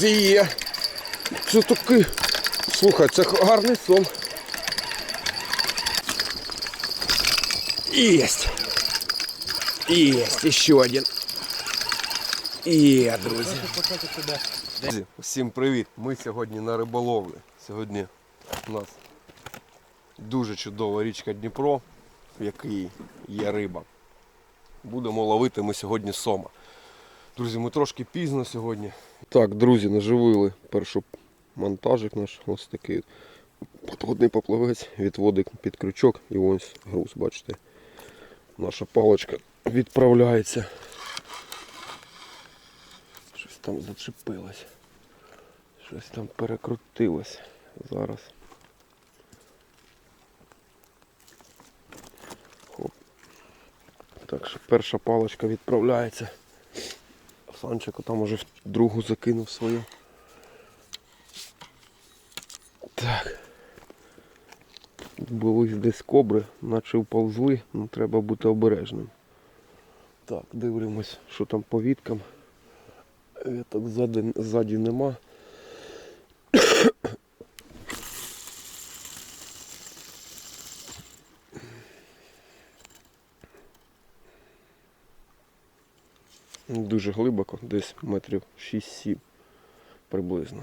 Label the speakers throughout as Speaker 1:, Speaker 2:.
Speaker 1: Є. Це такий. Слухай, це гарний сон. Єсть. Єсть. Ще один. Є, друзі. Друзі, всім привіт! Ми сьогодні на риболовлі. Сьогодні у нас дуже чудова річка Дніпро, в якій є риба. Будемо ловити ми сьогодні сома. Друзі, ми трошки пізно сьогодні. Так, друзі, наживили перший монтажик наш, ось такий подводний поплавець, відводик під крючок і ось груз, бачите. Наша паличка відправляється. Щось там зачепилось. Щось там перекрутилось. Зараз. Хоп. Так що перша паличка відправляється. Санчик там уже в другу закинув свою. Так. Були десь кобри, наче вповзли, ну треба бути обережним. Так, дивимось, що там по віткам. Віток ззаді, ззаді нема. Дуже глибоко, десь метрів 6-7 приблизно.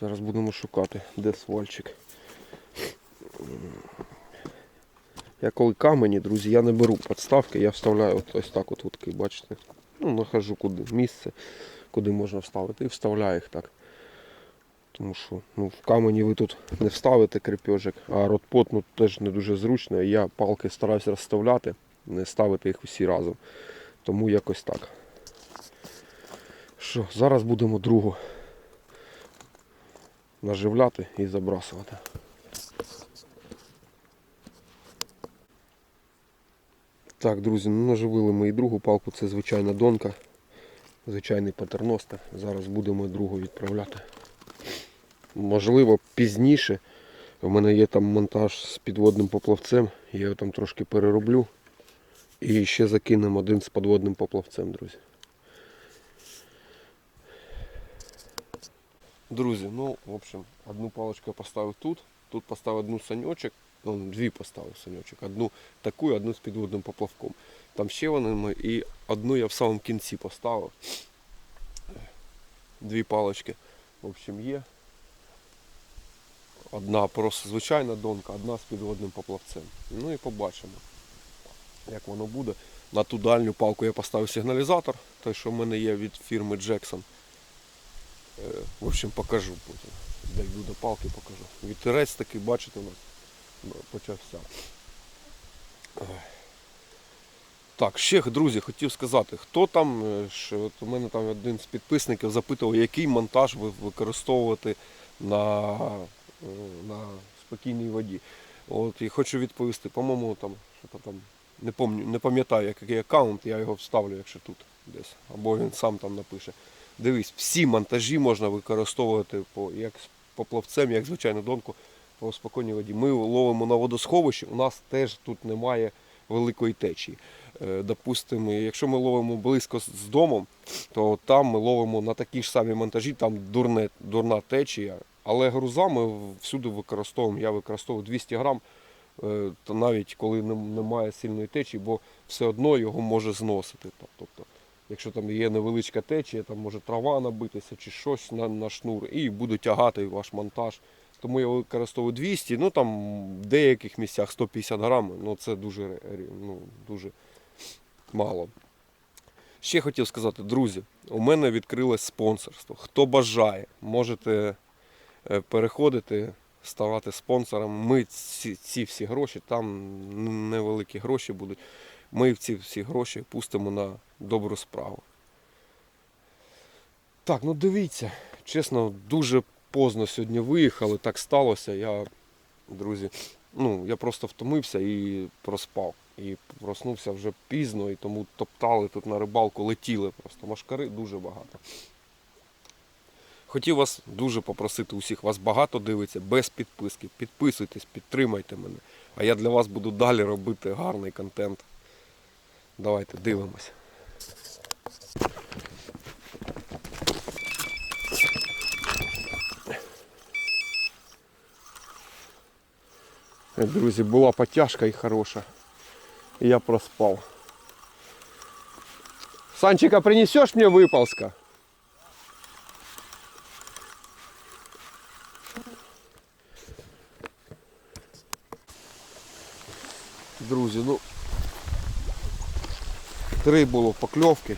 Speaker 1: Зараз будемо шукати, де свальчик. Я коли камені, друзі, я не беру підставки, я вставляю ось так от вудки, бачите. Ну, нахожу куди місце, куди можна вставити, і вставляю їх так. Тому що ну, в камені ви тут не вставите крепежик, а ротпот ну, теж не дуже зручно. Я палки стараюся розставляти, не ставити їх усі разом. Тому якось так. Що, зараз будемо другу наживляти і забрасувати. Так, друзі, ну наживили ми і другу палку, це звичайна донка, звичайний патерностер. Зараз будемо другу відправляти. Можливо, пізніше. У мене є там монтаж з підводним поплавцем, я його там трошки перероблю. І ще закинемо один з подводним поплавцем, друзі. Друзі, ну, в общем, одну паличку я поставив тут, тут поставив одну саньочок, ну, дві поставив саньочок, одну таку одну з підводним поплавком. Там ще вони і одну я в самому кінці поставив. Дві палички, в общем, є. Одна просто звичайна донка, одна з підводним поплавцем. Ну і побачимо як воно буде. На ту дальню палку я поставив сигналізатор, той, що в мене є від фірми Jackson. Е, В общем, покажу потім. Дойду до палки, покажу. Вітерець такий, бачите, у нас почався. Так, ще, друзі, хотів сказати, хто там, е, що от у мене там один з підписників запитував, який монтаж ви використовувати на, е, на спокійній воді. От, і хочу відповісти, по-моєму, там, що там не помню, не пам'ятаю, який аккаунт, я його вставлю, якщо тут десь. Або він сам там напише. Дивись, всі монтажі можна використовувати по, як поплавцем, як звичайну донку по спокійній воді. Ми ловимо на водосховищі, у нас теж тут немає великої течії. Е, Допустимо, якщо ми ловимо близько з домом, то там ми ловимо на такі ж самі монтажі, там дурне, дурна течія. Але груза ми всюди використовуємо. Я використовую 200 грам е, то навіть коли немає сильної течії, бо все одно його може зносити. Тобто, якщо там є невеличка течія, там може трава набитися чи щось на, на шнур, і буде тягати ваш монтаж. Тому я використовую 200, ну там в деяких місцях 150 грам, ну це дуже, ну, дуже мало. Ще хотів сказати, друзі, у мене відкрилось спонсорство. Хто бажає, можете е, переходити, ставати спонсором. Ми ці, ці всі гроші, там невеликі гроші будуть. Ми ці всі гроші пустимо на добру справу. Так, ну дивіться, чесно, дуже поздно сьогодні виїхали, так сталося. Я, друзі, ну, я просто втомився і проспав. І проснувся вже пізно, і тому топтали тут на рибалку, летіли просто. Машкари дуже багато. Хотів вас дуже попросити усіх, вас багато дивиться, без підписки. Підписуйтесь, підтримайте мене. А я для вас буду далі робити гарний контент. Давайте дивимось. Друзі, була потяжка і хороша. Я проспав. Санчика, принесеш мені випалска? Друзі, ну три було покльовки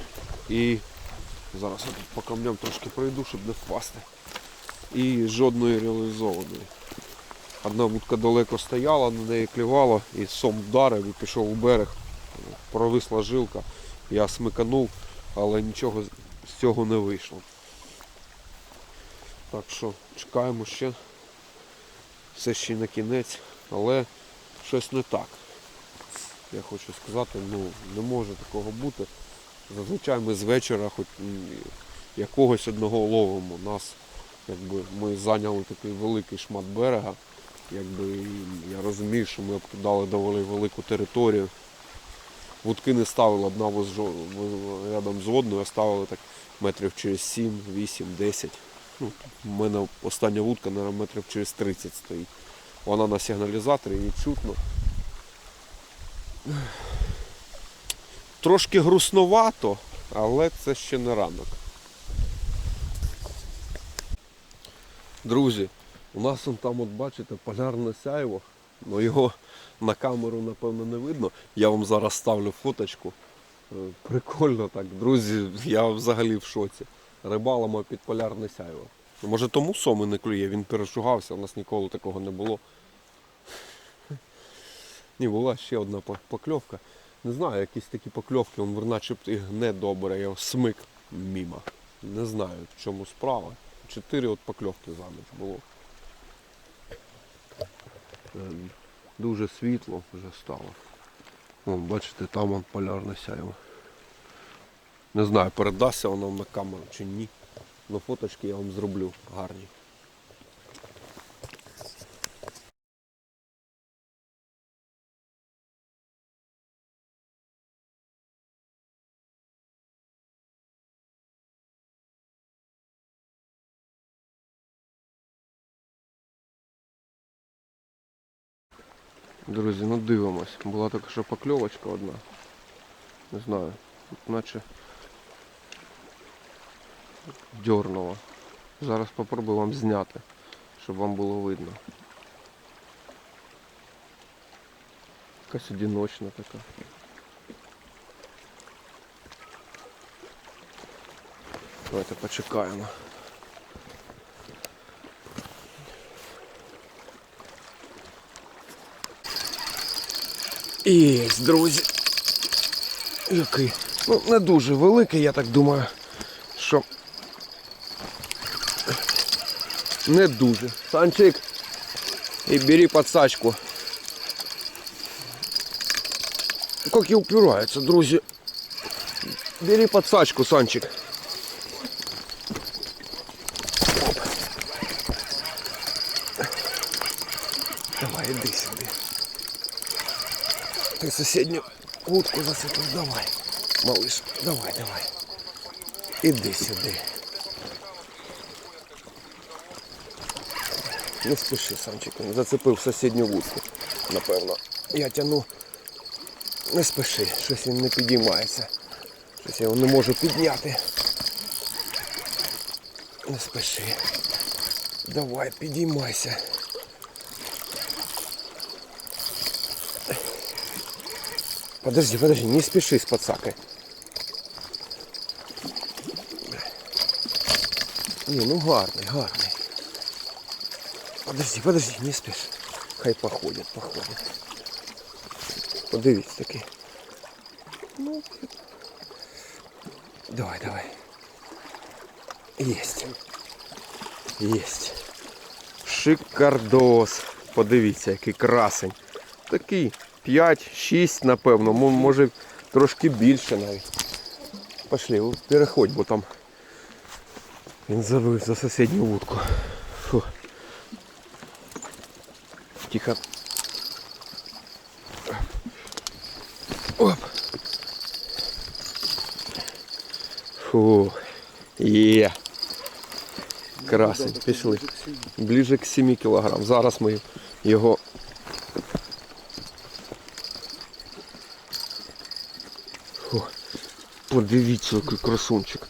Speaker 1: і зараз я тут по камням трошки пройду, щоб не впасти. І жодної реалізованої. Одна вудка далеко стояла, на неї клювало, і сом вдарив і пішов у берег. Провисла жилка. Я смиканув, але нічого з цього не вийшло. Так що чекаємо ще. Все ще не кінець, але щось не так. Я хочу сказати, ну не може такого бути. Зазвичай ми з вечора хоч якогось одного ловимо. Нас якби ми зайняли такий великий шмат берега. Якби я розумію, що ми обкидали доволі велику територію. Вудки не ставили одна рядом з одною, а ставили так метрів через 7, 8, 10. Ну, у мене остання вудка, мабуть, метрів через 30 стоїть. Вона на сигналізаторі, її чутно. Трошки грустновато, але це ще не ранок. Друзі, у нас он там, от бачите, полярне сяйво, але його на камеру напевно не видно. Я вам зараз ставлю фоточку. Е, Прикольно так, друзі, я взагалі в шоці. Рибалимо під полярне сяйво. Може тому соми не клює, він перешугався, у нас ніколи такого не було. Ні, була ще одна покльовка. Не знаю, якісь такі покльовки, він начебто і гне добре, я смик мімо. Не знаю, в чому справа. Чотири от покльовки за ніч було. Ем, Дуже світло вже стало. Вон, бачите, там вон полярне сяйво. Не знаю, передасться воно на камеру чи ні. Но фоточки я вам зроблю гарні. Друзі, ну дивимось. Була така що покльовочка одна. Не знаю, наче дьорнула. Зараз попробую вам зняти, щоб вам було видно. Якась одиночна така. Давайте почекаємо. Єсть, друзі. Який. Ну, не дуже великий, я так думаю, що не дуже. Санчик, і бери подсачку. Как и упирается, друзья. Бери подсачку, Санчик. Оп. Давай, иди сюда Ты соседнюю утку засыпал. Давай, малыш, давай, давай. Иди сюда. Не спіши, Санчик, він зацепив сусідню вудку, напевно. Я тяну. Не спіши, щось він не підіймається. Щось я його не можу підняти. Не спіши. Давай, підіймайся. Подожди, подожди, не спеши с подсакой. Не, ну гарний, гарний. Подожди, подожди, не спеш. Хай походять, походять. Подивіться таки. Ну. Давай, давай. Єсть. Єсть. Шикардос. Подивіться, який красень. Такий 5-6, напевно, може трошки більше навіть. Пошли, переходь, бо там він забив за сусідню вудку. Фу. Тихо. Оп. Фу. Є. Красень. Пішли. Ближе к 7 кілограм. Зараз ми його Подивіться, який красунчик.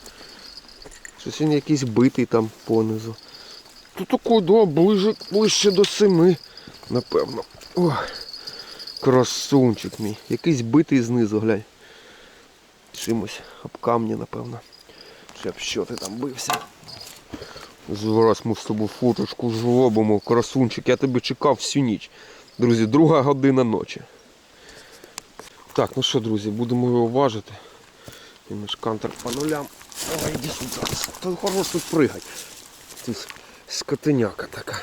Speaker 1: Щось він якийсь битий там понизу. Тут такой, да, ближе, ближче до семи, напевно. О, красунчик мій. Якийсь битий знизу, глянь. Чимось об камні, напевно. Чи об що ти там бився. Зараз ми з тобою фоточку зробимо, красунчик. Я тебе чекав всю ніч. Друзі, друга година ночі. Так, ну що, друзі, будемо його важити. І наш кантер по нулям. Ой, іди сюди. Та хорош тут пригать. Тут скотиняка така.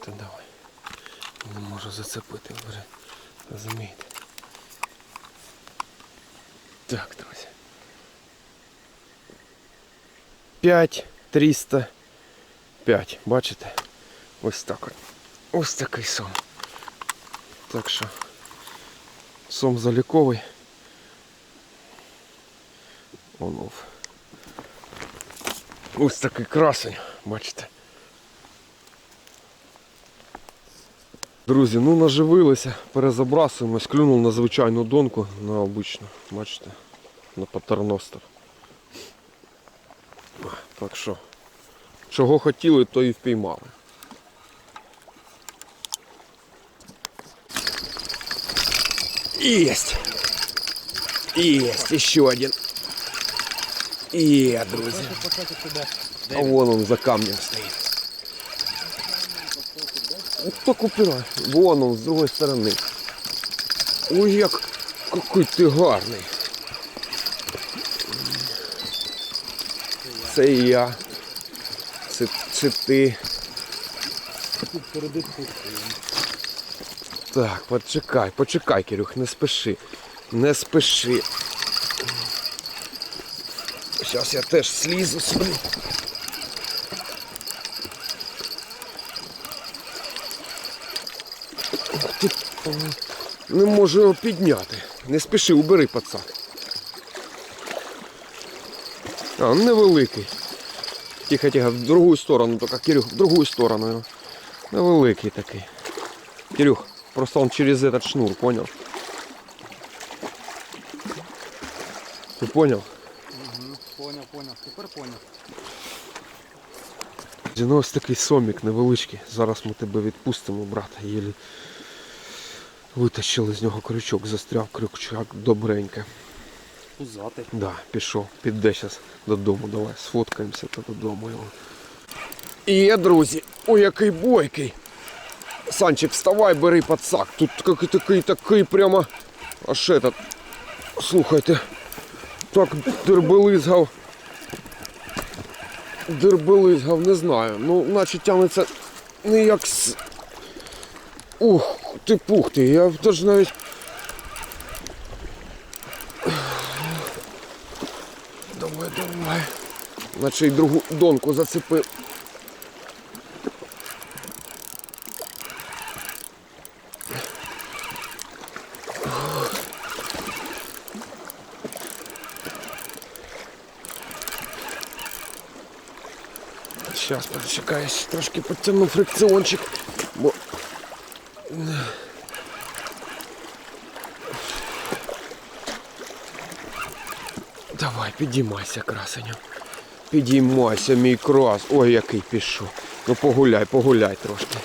Speaker 1: Та давай. Не можу зацепити, бери. Розумієте? Так, друзі. 5 305. Бачите? Ось так. Ось такий сом. Так що сом заліковий. Онов. Ось такий красень, бачите. Друзі, ну наживилися, перезабрасуємось, клюнув на звичайну донку, на обичну, бачите, на патерностер. Так що, чого хотіли, то і впіймали. Есть! Есть! Еще один! Є, друзі. А вон он за камнем стоит. Так упирай. Вон он, с другой стороны. Ой, як какой ти гарний. Це я. Це, це ти. Так, почекай, почекай, Кирюх, не спеши. Не спеши. Зараз я теж слізу. Ух Не можу його підняти. Не спіши, убери пацак. А, невеликий. Тихо, тихо, в другую сторону, только Кирюх, в другую сторону. Невеликий такий. Кирюх, просто он через этот шнур, понял? Ты понял?
Speaker 2: Поняв, поняв, тепер поняв.
Speaker 1: Ну ось такий сомік невеличкий. Зараз ми тебе відпустимо, брат. Єлі витащили з нього крючок, застряв крючок добренько.
Speaker 2: Пузати.
Speaker 1: Да, пішов. Піде зараз додому. Давай сфоткаємося та додому його. І є, друзі, ой, який бойкий. Санчик, вставай, бери пацак. Тут такий такий такий прямо. Аж этот. Слухайте. Так дербелизгав. Дербелизгав, не знаю. Ну, наче тягнеться не як с. Ух, ти пух ти, я теж навіть. Давай, давай. Наче й другу донку зацепив. Сейчас почекай, трошки підтягну фрикціончик, бо. Давай, підіймайся, красеню. Підіймайся, мій крас. Ой, який пішов. Ну погуляй, погуляй трошки.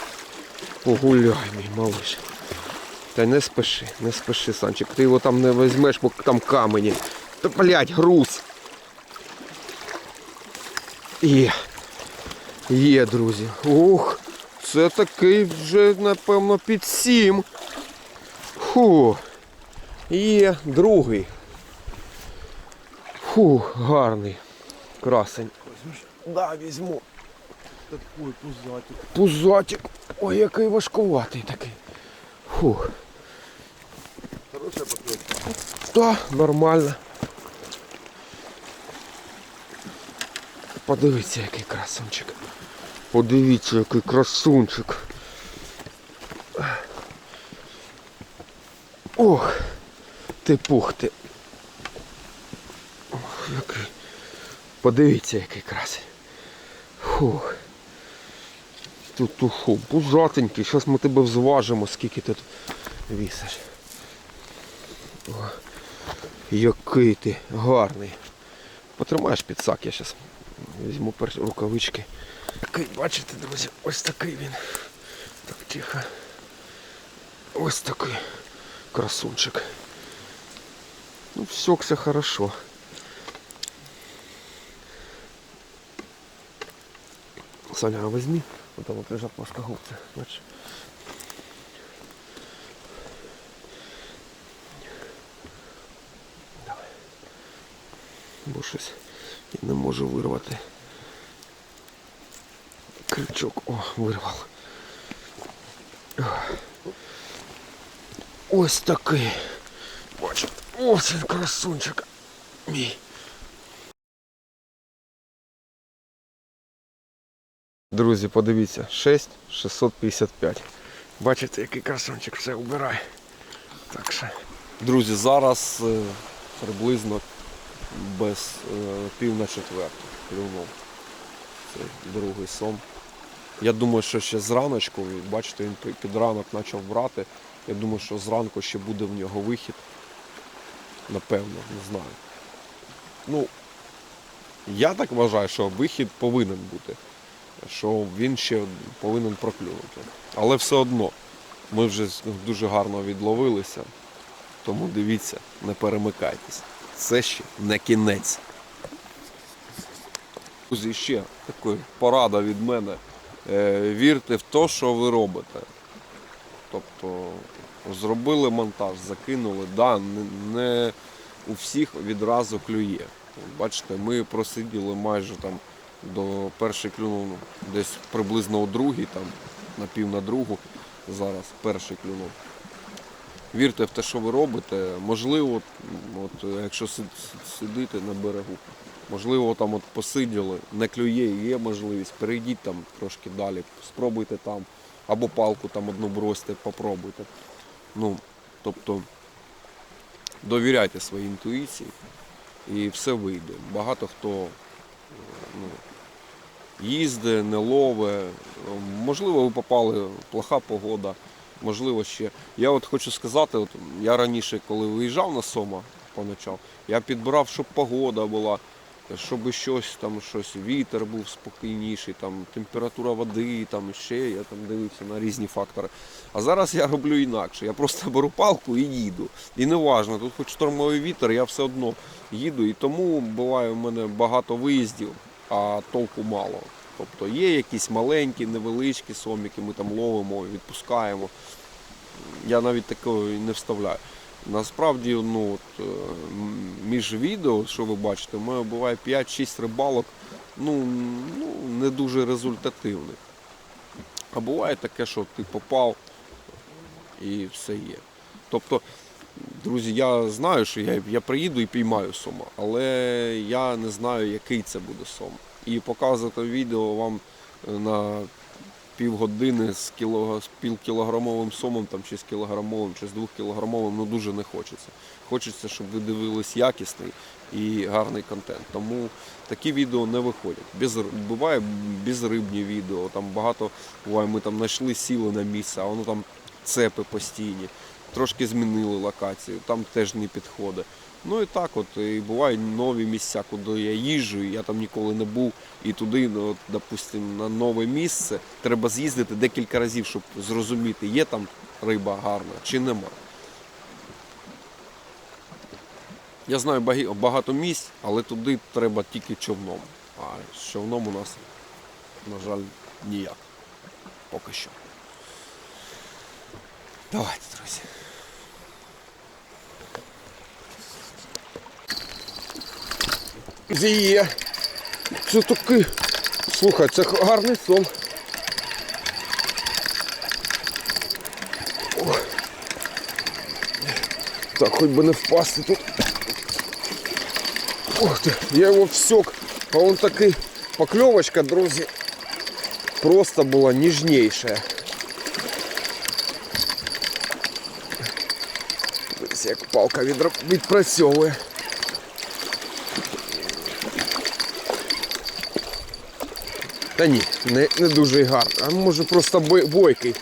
Speaker 1: Погуляй, мій малиш. Та не спеши, не спеши, Санчик. Ти його там не візьмеш, бо там камені. Та блядь, груз. Є. Є, друзі. Ух, це такий вже, напевно, під сім. Фу. Є другий. Фу, гарний. Красень. Да, візьму.
Speaker 2: Такий пузатик.
Speaker 1: Пузатик. Ой, який важкуватий такий. Фух.
Speaker 2: Хороша покльовка.
Speaker 1: Та, нормально. Подивіться, який красунчик. Подивіться, який красунчик. Ох, ти пух ти. Ох, який. Подивіться, який красень. Фух. тут уху, пузатенький. Зараз ми тебе взважимо, скільки ти тут вісиш. О, який ти гарний. Потримаєш підсак, я зараз візьму перші рукавички. Такий, бачите, друзі, ось такий він. Так, тихо. Ось такий красунчик. Ну, всекся хорошо. Саня, а возьми. Вот там вот лежат плоскогубцы. Бачиш? Давай. Бо я не можу вирвати. Крючок. О, вирвав. Ось такий. Бачите. Ось він красунчик. Мій. Друзі, подивіться, 6,655. Бачите, який красунчик все убирає. Так що. Друзі, зараз е, приблизно без е, пів на четверту клюнув. Це другий сон. Я думаю, що ще зраночку, бачите, він під ранок почав брати. Я думаю, що зранку ще буде в нього вихід. Напевно, не знаю. Ну, я так вважаю, що вихід повинен бути. Що він ще повинен проклюнути. Але все одно, ми вже дуже гарно відловилися. Тому дивіться, не перемикайтесь. Це ще не кінець. Друзі, ще така порада від мене. Е, Вірте в те, що ви робите. Тобто зробили монтаж, закинули. Да, не, у всіх відразу клює. Бачите, ми просиділи майже там до перший клюнув ну, десь приблизно у другій, там на пів на другу. Зараз перший клюнув. Вірте в те, що ви робите. Можливо, от, якщо си- сидите на берегу, можливо, там от посиділи, не клює, є можливість, перейдіть там трошки далі, спробуйте там, або палку там одну бросьте, попробуйте. Ну, тобто довіряйте своїй інтуїції і все вийде. Багато хто ну, їздить, не лове. Можливо, ви попали плоха погода, можливо ще. Я от хочу сказати, от я раніше, коли виїжджав на Сома по ночам, я підбирав, щоб погода була, щоб щось там, щось, вітер був спокійніший, там, температура води, там ще я там дивився на різні фактори. А зараз я роблю інакше. Я просто беру палку і їду. І не важно, тут хоч штормовий вітер, я все одно їду. І тому буває у мене багато виїздів, а толку мало. Тобто є якісь маленькі, невеличкі соміки, ми там ловимо, відпускаємо. Я навіть такого не вставляю. Насправді, ну, от, е, між відео, що ви бачите, у мене буває 5-6 рибалок, ну, ну, не дуже результативних. А буває таке, що ти попав і все є. Тобто, друзі, я знаю, що я, я приїду і піймаю сома, але я не знаю, який це буде сом. І показувати відео вам е, на півгодини з, кіло, з півкілограмовим сомом, там, чи з кілограмовим, чи з двохкілограмовим, ну дуже не хочеться. Хочеться, щоб ви дивились якісний і гарний контент. Тому такі відео не виходять. Без, буває безрибні відео, там багато буває, ми там знайшли сіли на місце, а воно там цепи постійні. Трошки змінили локацію, там теж не підходить. Ну і так от, і бувають нові місця, куди я їжджу, я там ніколи не був. І туди, ну, допустим, на нове місце треба з'їздити декілька разів, щоб зрозуміти, є там риба гарна чи нема. Я знаю багато місць, але туди треба тільки човном. А з човном у нас, на жаль, ніяк. Поки що. Давайте, друзі. Є. Це такий. Слухай, це гарний сон. О. Так, хоч би не впасти тут. Ух ти, я його всек. А он такий покльовочка, друзі. Просто була ніжніша. Дивись, як палка відпрацьовує. Та ні, не, не дуже й гарно. А може просто бой- бойкий.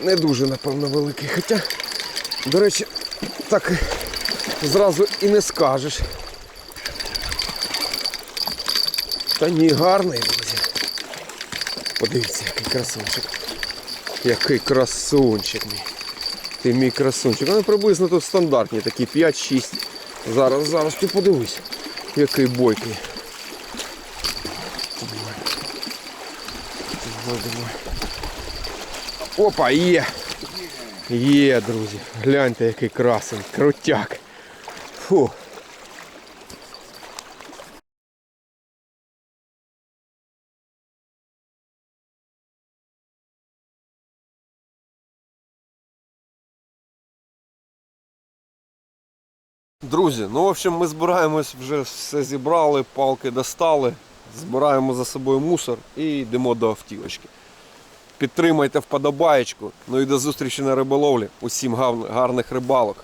Speaker 1: Не дуже, напевно, великий. Хоча, до речі, так зразу і не скажеш. Та ні, гарний, друзі. Подивіться, який красунчик. Який красунчик мій. Ти мій красунчик. Вони приблизно тут стандартні, такі 5-6. Зараз, зараз ти подивись, який бойкий. Опа, є! Є, друзі. Гляньте, який красень. Крутяк. Фу. Друзі, ну в общем, ми збираємось, вже все зібрали, палки достали, збираємо за собою мусор і йдемо до автівочки. Підтримайте вподобаєчку. Ну і до зустрічі на риболовлі. Усім гарних рибалок.